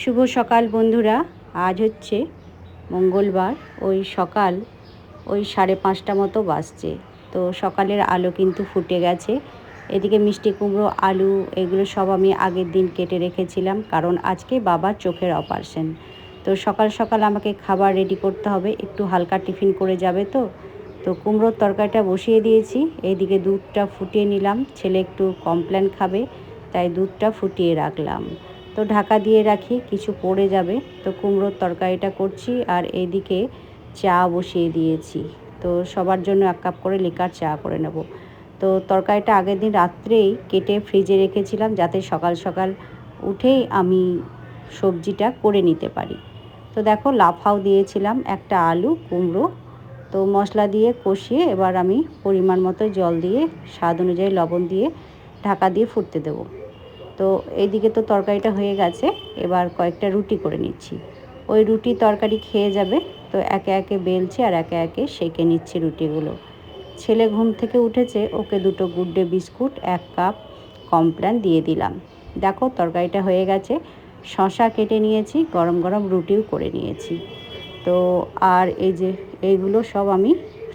শুভ সকাল বন্ধুরা। আজ হচ্ছে মঙ্গলবার, ওই সকাল ওই সাড়ে পাঁচটা মতো বাজছে। তো সকালের আলো কিন্তু ফুটে গেছে। এদিকে মিষ্টি কুমড়ো, আলু, এগুলো সব আমি আগের দিন কেটে রেখেছিলাম, কারণ আজকে বাবার চোখের অপারেশন তো সকাল সকাল আমাকে খাবার রেডি করতে হবে, একটু হালকা টিফিন করে যাবে তো। তো কুমড়োর তরকারিটা বসিয়ে দিয়েছি এইদিকে দুধটা ফুটিয়ে নিলাম। ছেলে একটু কমপ্ল্যান খাবে, তাই দুধটা ফুটিয়ে রাখলাম। তো ঢাকা দিয়ে রাখি, কিছু পড়ে যাবে। তো কুমড়োর তরকারিটা করছি আর এইদিকে চা বসিয়ে দিয়েছি। তো সবার জন্য এক কাপ করে লিকার চা করে নেব। তো তরকারিটা আগের দিন রাত্রেই কেটে ফ্রিজে রেখেছিলাম যাতে সকাল সকাল উঠেই আমি সবজিটা করে নিতে পারি। তো দেখো লাফাও দিয়েছিলাম একটা আলু, কুমড়ো। তো মশলা দিয়ে কষিয়ে এবার আমি পরিমাণ মতো জল দিয়ে, স্বাদ অনুযায়ী লবণ দিয়ে ঢাকা দিয়ে ফুটতে দেবো। তো এইদিকে তো তরকারিটা হয়ে গেছে, এবার কয়েকটা রুটি করে নিচ্ছি। ওই রুটি তরকারি খেয়ে যাবে, তো একে একে বেলছি আর একে একে সেকে নিচ্ছি রুটিগুলো। ছেলে ঘুম থেকে উঠেছে, ওকে দুটো গুড্ডে বিস্কুট, এক কাপ কমপ্ল্যান দিয়ে দিলাম। দেখো তরকারিটা হয়ে গেছে, শশা কেটে নিয়েছি, গরম গরম রুটিও করে নিয়েছি। তো আর এই যে এইগুলো সব আমি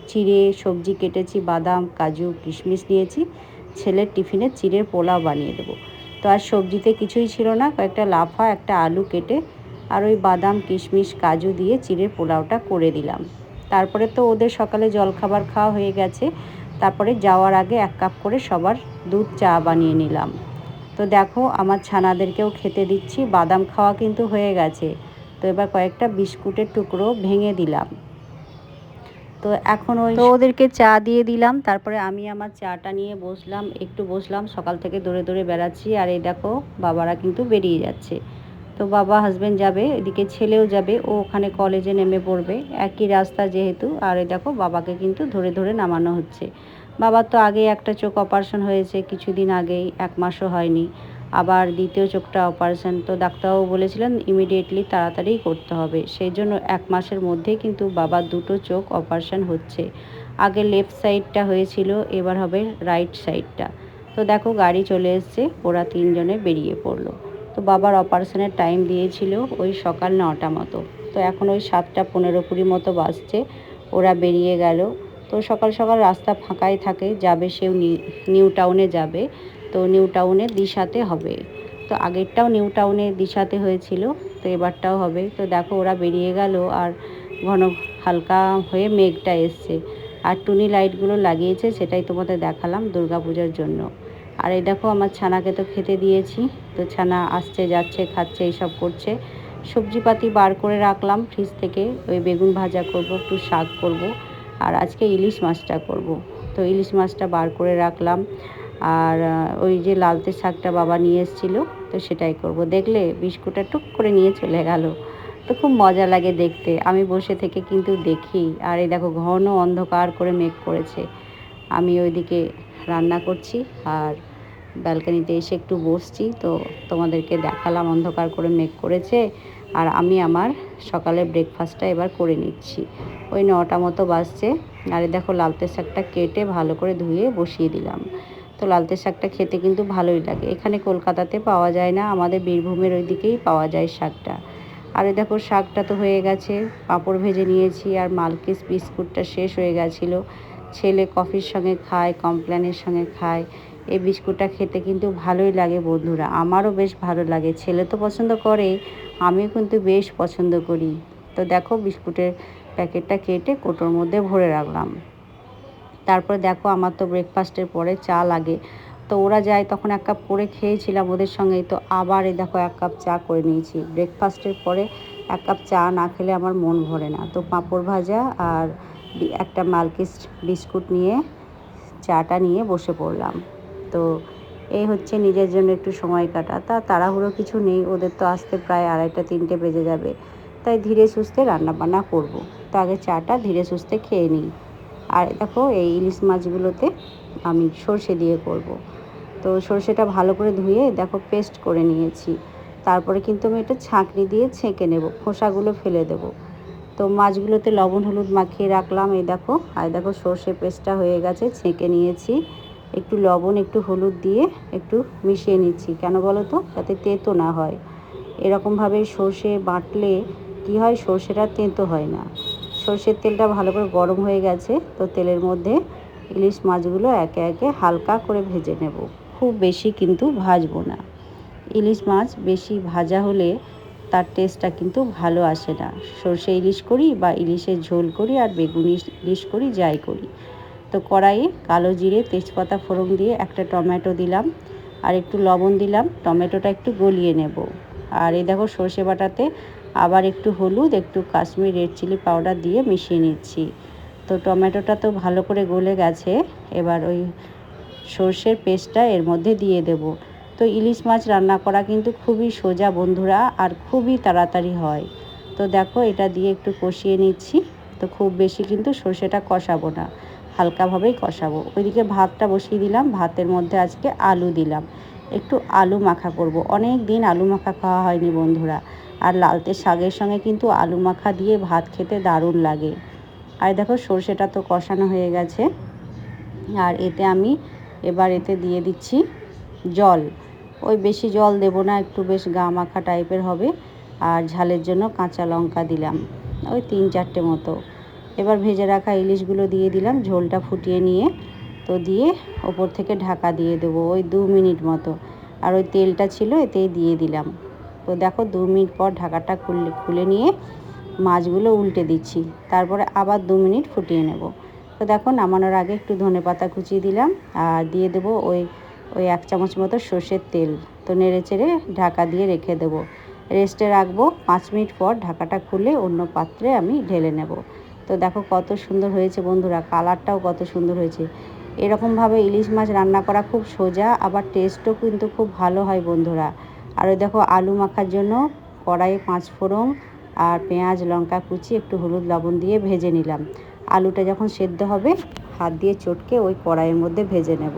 চিড়ে, সবজি কেটেছি, বাদাম, কাজু, কিশমিশ নিয়েছি, ছেলের টিফিনে চিড়ের পোলাও বানিয়ে দেবো। তো আর সবজিতে কিছুই ছিল না। কয়েকটা লাফা, একটা আলু কেটে আর ওই বাদাম, কিশমিশ, কাজু দিয়ে চিড়ের পোলাওটা করে দিলাম। তারপরে তো ওদের সকালে জলখাবার খাওয়া হয়ে গেছে। তারপরে যাওয়ার আগে এক কাপ করে সবার দুধ, চা বানিয়ে নিলাম। তো দেখো, আমার ছানাদেরকেও খেতে দিচ্ছি। বাদাম খাওয়া কিন্তু হয়ে গেছে। তো এবার কয়েকটা বিস্কুটের টুকরো ভেঙে দিলাম। তো এখন ওই ওদেরকে চা দিয়ে দিলাম, তারপরে আমি আমার চাটা নিয়ে বসলাম, একটু বসলাম, সকাল থেকে দৌড়ে দৌড়ে বেড়াচ্ছি, আর এই দেখো বাবারা কিন্তু বেরিয়ে যাচ্ছে। তো বাবা হাজব্যান্ড যাবে, এদিকে ছেলেও যাবে, ও ওখানে কলেজে নেমে পড়বে, একই রাস্তা যেহেতু, আর এই দেখো বাবাকে কিন্তু ধরে ধরে নামানো হচ্ছে। বাবার তো আগে একটা চোখ অপারেশন হয়েছে কিছুদিন আগেই, এক মাসও হয়নি। আবার দ্বিতীয় চোখটা অপারেশন তো ডাক্তারবাবু বলেছিলেন ইমিডিয়েটলি তাড়াতাড়ি করতে হবে। সেই জন্য এক মাসের মধ্যেই কিন্তু বাবার দুটো চোখ অপারেশন হচ্ছে। আগে লেফট সাইডটা হয়েছিল, এবার হবে রাইট সাইডটা তো দেখো, গাড়ি চলে এসছে, ওরা তিনজনে বেরিয়ে পড়ল। তো বাবার অপারেশনের টাইম দিয়েছিল ওই সকাল নটা মতো। তো এখন ওই সাতটা পনেরো কুড়ি মতো বাজছে, ওরা বেরিয়ে গেল। তো সকাল সকাল রাস্তা ফাঁকাই থাকে, যাবে সেও নিউ টাউনে যাবে। তো নিউ টাউনে দিশাতে হবে। তো আগেরটাও নিউ টাউনে দিশাতে হয়েছিল, তো এবারটাও হবে। তো দেখো ওরা বেরিয়ে গেল আর ঘন হালকা হয়ে মেঘটা এসছে। আর টুনি লাইটগুলো লাগিয়েছে, সেটাই তোমাদের দেখালাম দুর্গাপূজার জন্য। আর এই দেখো আমার ছানাকে তো খেতে দিয়েছি। তো ছানা আসছে, যাচ্ছে, খাচ্ছে, এইসব করছে। সবজিপাতি বার করে রাখলাম ফ্রিজ থেকে। ওই বেগুন ভাজা করব, একটু শাক করব। আর আজকে ইলিশ মাছটা করব। তো ইলিশ মাছটা বার করে রাখলাম। আর ওই যে লালতে শাকটা বাবা নিয়ে এসেছিল, তো সেটাই করব। দেখলে বিস্কুটটা টুক করে নিয়ে চলে গেল। তো খুব মজা লাগে দেখতে। আমি বসে থেকে কিন্তু দেখি। আর এই দেখো, ঘন অন্ধকার করে মেঘ করেছে। আমি ওইদিকে রান্না করছি আর ব্যালকানিতে এসে একটু বসছি। তো তোমাদেরকে দেখালাম অন্ধকার করে মেঘ করেছে। আর আমি আমার সকালে ব্রেকফাস্টটা এবার করে নিচ্ছি। ওই নটা মতো বাজছে। আর দেখো লালতে শাকটা কেটে ভালো করে ধুয়ে বসিয়ে দিলাম। তো লালতে শাকটা খেতে কিন্তু ভালোই লাগে। এখানে কলকাতাতে পাওয়া যায় না, আমাদের বীরভূমের ওই দিকেই পাওয়া যায় শাকটা। আর দেখো, শাকটা তো হয়ে গেছে, পাঁপড় ভেজে নিয়েছি আর মালকিস বিস্কুটটা শেষ হয়ে গেছিল। ছেলে কফির সঙ্গে খায়, কমপ্ল্যানের সঙ্গে খায়। এই বিস্কুটটা খেতে কিন্তু ভালোই লাগে বন্ধুরা, আমারও বেশ ভালো লাগে। ছেলে তো পছন্দ করে, আমিও কিন্তু বেশ পছন্দ করি। তো দেখো, বিস্কুটের প্যাকেটটা কেটে কোটোর মধ্যে ভরে রাখলাম। তারপরে দেখো আমার তো ব্রেকফাস্টের পরে চা লাগে। তো ওরা যায় তখন এক কাপ করে খেয়েছিলাম ওদের সঙ্গেই। তো আবার এই দেখো এক কাপ চা করে নিয়েছি। ব্রেকফাস্টের পরে এক কাপ চা না খেলে আমার মন ভরে না। তো পাঁপড় ভাজা আর একটা মালকিস বিস্কুট নিয়ে চাটা নিয়ে বসে পড়লাম। তো এই হচ্ছে নিজের জন্য একটু সময় কাটা। তা তাড়াহুড়ো কিছু নেই, ওদের তো আসতে প্রায় আড়াইটা, তিনটে বেজে যাবে। তাই ধীরে সুস্থে রান্নাবান্না করব। তো আগে চাটা ধীরে সুস্থে খেয়ে নিই। আর দেখো এই ইলিশ মাছগুলোতে আমি সর্ষে দিয়ে করব। তো সর্ষেটা ভালো করে ধুয়ে দেখো পেস্ট করে নিয়েছি। তারপরে কিন্তু আমি এটা ছাঁকনি দিয়ে ছেঁকে নেব, খোসাগুলো ফেলে দেব। তো মাছগুলোতে লবণ, হলুদ মাখিয়ে রাখলাম, এই দেখো। আর দেখো সর্ষে পেস্টটা হয়ে গেছে, ছেঁকে নিয়েছি। একটু লবণ, একটু হলুদ দিয়ে একটু মিশিয়ে নিচ্ছি। কেন বলো তো? যাতে তেতো না হয়। এরকমভাবে সর্ষে বাটলে কি হয়? সর্ষেটা তেঁতো হয় না। সর্ষের তেলটা ভালো করে গরম হয়ে গেছে, তো তেলের মধ্যে ইলিশ মাছগুলো একে একে হালকা করে ভেজে নেব। খুব বেশি কিন্তু ভাজবো না। ইলিশ মাছ বেশি ভাজা হলে তার টেস্টটা কিন্তু ভালো আসে না। সর্ষে ইলিশ করি বা ইলিশের ঝোল করি আর বেগুনি ইলিশ করি, যাই করি। তো কড়াইয়ে কালো জিরে, তেজপাতা ফোড়ন দিয়ে একটা টমেটো দিলাম আর একটু লবণ দিলাম। টমেটোটা একটু গলিয়ে নেব। আর এই দেখো সর্ষে বাটাতে আবার একটু হলুদ, একটু কাশ্মীর রেড চিলি পাউডার দিয়ে মিশিয়ে নিচ্ছি। তো টমেটোটা তো ভালো করে গলে গেছে, এবার ওই সর্ষের পেস্টটা এর মধ্যে দিয়ে দেব। তো ইলিশ মাছ রান্না করা কিন্তু খুবই সোজা বন্ধুরা, আর খুবই তাড়াতাড়ি হয়। তো দেখো এটা দিয়ে একটু কষিয়ে নিচ্ছি, তো খুব বেশি কিন্তু সর্ষেটা কষাবো না, হালকাভাবেই কষাবো। ওইদিকে ভাতটা বসিয়ে দিলাম, ভাতের মধ্যে আজকে আলু দিলাম। একটু আলু মাখা করব, অনেক দিন আলু মাখা খাওয়া হয়নি বন্ধুরা। আর লালতে শাকের সঙ্গে কিন্তু আলু মাখা দিয়ে ভাত খেতে দারুণ লাগে। আর দেখো সর্ষেটা তো কষানো হয়ে গেছে। আর এতে আমি এবার এতে দিয়ে দিচ্ছি জল। ওই বেশি জল দেব না, একটু বেশ গা মাখা টাইপের হবে। আর ঝালের জন্য কাঁচা লঙ্কা দিলাম, ওই তিন চারটে মতো। এবার ভেজে রাখা ইলিশগুলো দিয়ে দিলাম ঝোলটা ফুটিয়ে নিয়ে। তো দিয়ে ওপর থেকে ঢাকা দিয়ে দেবো ওই দু মিনিট মতো। আর ওই তেলটা ছিল এতেই দিয়ে দিলাম। তো দেখো দু মিনিট পর ঢাকাটা খুলে খুলে নিয়ে মাছগুলো উল্টে দিচ্ছি। তারপরে আবার দু মিনিট ফুটিয়ে নেব। তো দেখো নামানোর আগে একটু ধনে পাতা কুচিয়ে দিলাম আর দিয়ে দেবো ওই ওই এক চামচ মতো সর্ষের তেল। তো নেড়ে চেড়ে ঢাকা দিয়ে রেখে দেবো। রেস্টে রাখব পাঁচ মিনিট পর ঢাকাটা খুলে অন্য পাত্রে আমি ঢেলে নেব। তো দেখো কত সুন্দর হয়েছে বন্ধুরা, কালারটাও কত সুন্দর হয়েছে। এরকমভাবে ইলিশ মাছ রান্না করা খুব সোজা, আবার টেস্টও কিন্তু খুব ভালো হয় বন্ধুরা। আর ওই দেখো আলু মাখার জন্য কড়াইয়ে পাঁচ ফোড়ন আর পেঁয়াজ, লঙ্কা কুচি, একটু হলুদ লবণ দিয়ে ভেজে নিলাম। আলুটা যখন সেদ্ধ হবে, হাত দিয়ে চটকে ওই কড়াইয়ের মধ্যে ভেজে নেব।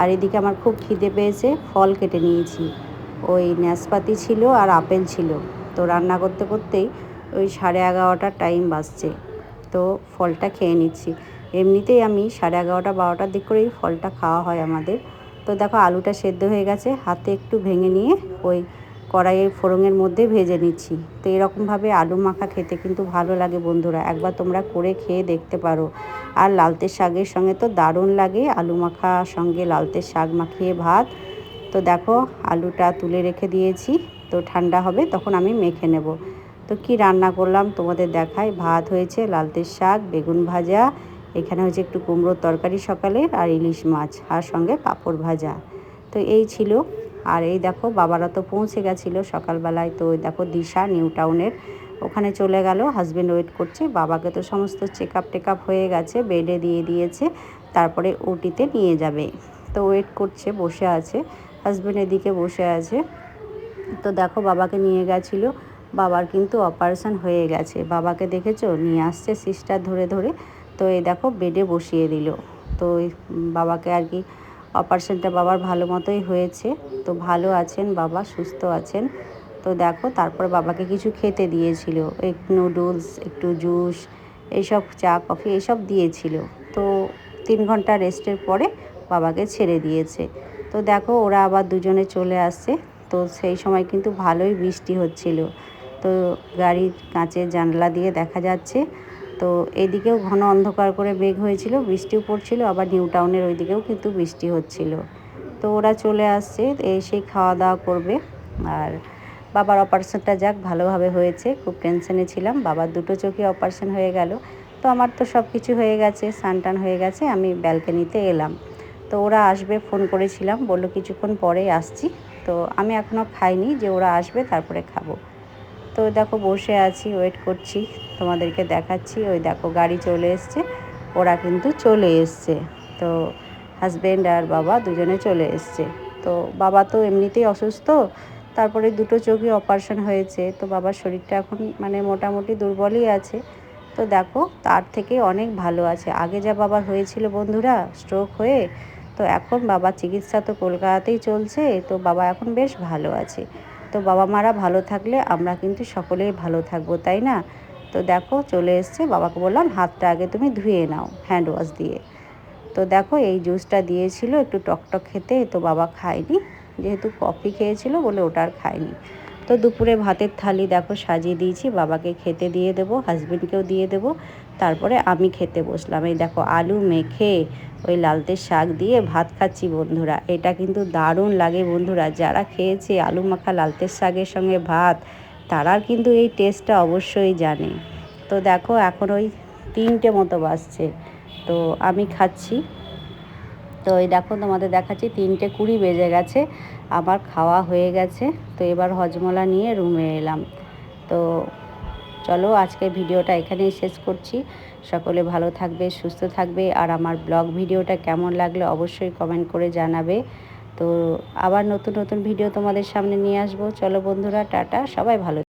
আর এদিকে আমার খুব খিদে পেয়েছে, ফল কেটে নিয়েছি। ওই ন্যাসপাতি ছিল আর আপেল ছিল। তো রান্না করতে করতেই ওই সাড়ে এগারোটার টাইম বাজছে। তো ফলটা খেয়ে নিচ্ছি। এমনিতেই আমি সাড়ে এগারোটা, বারোটার দিক করেই ফলটা খাওয়া হয় আমাদের। তো দেখো আলুটা সেদ্ধ হয়ে গেছে, হাতে একটু ভেঙে নিয়ে ওই কড়াইয়ের ফোড়নের মধ্যে ভেজে নিচ্ছি। তো এরকমভাবে আলু মাখা খেতে কিন্তু ভালো লাগে বন্ধুরা, একবার তোমরা করে খেয়ে দেখতে পারো। আর লালতে শাকের সঙ্গে তো দারুণ লাগে আলু মাখা সঙ্গে লালতে শাক মাখিয়ে ভাত। তো দেখো আলুটা তুলে রেখে দিয়েছি, তো ঠান্ডা হবে তখন আমি মেখে নেব। তো কি রান্না করলাম তোমাদের দেখায় ভাত হয়েছে লালতের শাক, বেগুন ভাজা এখানে হচ্ছে একটু কুমড়োর তরকারি সকালে আর ইলিশ মাছ, আর সঙ্গে পাঁপড় ভাজা। তো এই ছিল। আর এই দেখো, বাবারা তো পৌঁছে গেছিল সকালবেলায়। তো দেখো, দিশা নিউ টাউনের ওখানে চলে গেল। হাজব্যান্ড ওয়েট করছে। বাবাকে তো সমস্ত চেক আপ টেক হয়ে গেছে বেডে দিয়ে দিয়েছে। তারপরে ওটিতে নিয়ে যাবে। তো ওয়েট করছে, বসে আছে। হাজব্যান্ড এদিকে বসে আছে। তো দেখো, বাবাকে নিয়ে গেছিল। বাবার কিন্তু অপারেশন হয়ে গেছে। বাবাকে দেখেছ? নিয়ে আসছে সিস্টার ধরে ধরে। তো এই দেখো বেডে বসিয়ে দিল। তো বাবাকে আর কি অপারেশনটা বাবার ভালো মতোই হয়েছে। তো ভালো আছেন বাবা, সুস্থ আছেন। তো দেখো তারপর বাবাকে কিছু খেতে দিয়েছিল। একটু নুডলস একটু জুস এইসব চা কফি এইসব দিয়েছিল। তো তিন ঘণ্টা রেস্টের পরে বাবাকে ছেড়ে দিয়েছে। তো দেখো ওরা আবার দুজনে চলে আসছে। তো সেই সময় কিন্তু ভালোই বৃষ্টি হচ্ছিল। তো গাড়ির কাঁচের জানলা দিয়ে দেখা যাচ্ছে তো এদিকেও ঘন অন্ধকার করে মেঘ হয়েছিল, বৃষ্টিও পড়ছিল, আবার নিউ টাউনের ওইদিকেও কিন্তু বৃষ্টি হচ্ছিল। তো ওরা চলে আসছে এসে খাওয়া দাওয়া করবে। আর বাবার অপারেশনটা যাক, ভালোভাবে হয়েছে, খুব টেনশনে ছিলাম। বাবার দুটো চোখে অপারেশন হয়ে গেল। তো আমার তো সব কিছু হয়ে গেছে সানটান হয়ে গেছে, আমি ব্যালকানিতে এলাম। তো ওরা আসবে, ফোন করেছিলাম, বলল কিছুক্ষণ পরেই আসছি। তো আমি এখনও খাইনি যে ওরা আসবে, তারপরে খাব। তো দেখো বসে আছি ওয়েট করছি, তোমাদেরকে দেখাচ্ছি। ওই দেখো গাড়ি চলে এসছে, ওরা কিন্তু চলে এসছে। তো হাজব্যান্ড আর বাবা দুজনে চলে এসছে। তো বাবা তো এমনিতেই অসুস্থ, তারপরে দুটো চোখই অপারেশন হয়েছে। তো বাবার শরীরটা এখন মানে মোটামুটি দুর্বলই আছে। তো দেখো তার থেকে অনেক ভালো আছে। আগে যা বাবার হয়েছিল বন্ধুরা স্ট্রোক হয়ে, তো এখন বাবার চিকিৎসা তো কলকাতাতেই চলছে, তো বাবা এখন বেশ ভালো আছে। তো বাবা মারা ভালো থাকলে আমরা কিন্তু সকলেই ভালো থাকব, তাই না? তো দেখো চলে এসছে, বাবাকে বললাম, হাতটা আগে তুমি ধুয়ে নাও হ্যান্ড ওয়াশ দিয়ে। তো দেখো এই জুসটা দিয়েছিল, একটু টকটক খেতে, তো বাবা খায়নি, যেহেতু কফি খেয়েছিল বলে ওটা আর খায়নি। তো দুপুরে ভাতের থালি দেখো সাজিয়ে দিয়েছি, বাবাকে খেতে দিয়ে দেবো হাজবেন্ডকেও দিয়ে দেবো। তারপরে আমি খেতে বসলাম। এই দেখো, আলু মেখে ওই লালতে শাক দিয়ে ভাত খাচ্ছি বন্ধুরা। এটা কিন্তু দারুণ লাগে বন্ধুরা। যারা খেয়েছে আলু মাখা লালতের শাকের সঙ্গে ভাত, তারা কিন্তু এই টেস্টটা অবশ্যই জানে। তো দেখো, এখন ওই তিনটে মতো বাজছে। তো আমি খাচ্ছি। তো এই দেখো, তোমাদের দেখাচ্ছি, তিনটে কুড়ি বেজে গেছে। আমার খাওয়া হয়ে গেছে। তো এবার হজমলা নিয়ে রুমে এলাম। তো চলো আজকের ভিডিওটা এখানেই শেষ করছি। সকলে ভালো থাকবে, সুস্থ থাকবে, আর আমার ব্লগ ভিডিওটা কেমন লাগলে অবশ্যই কমেন্ট করে জানাবে। তো আবার নতুন নতুন ভিডিও তোমাদের সামনে নিয়ে আসব। চলো বন্ধুরা, টাটা, সবাই ভালো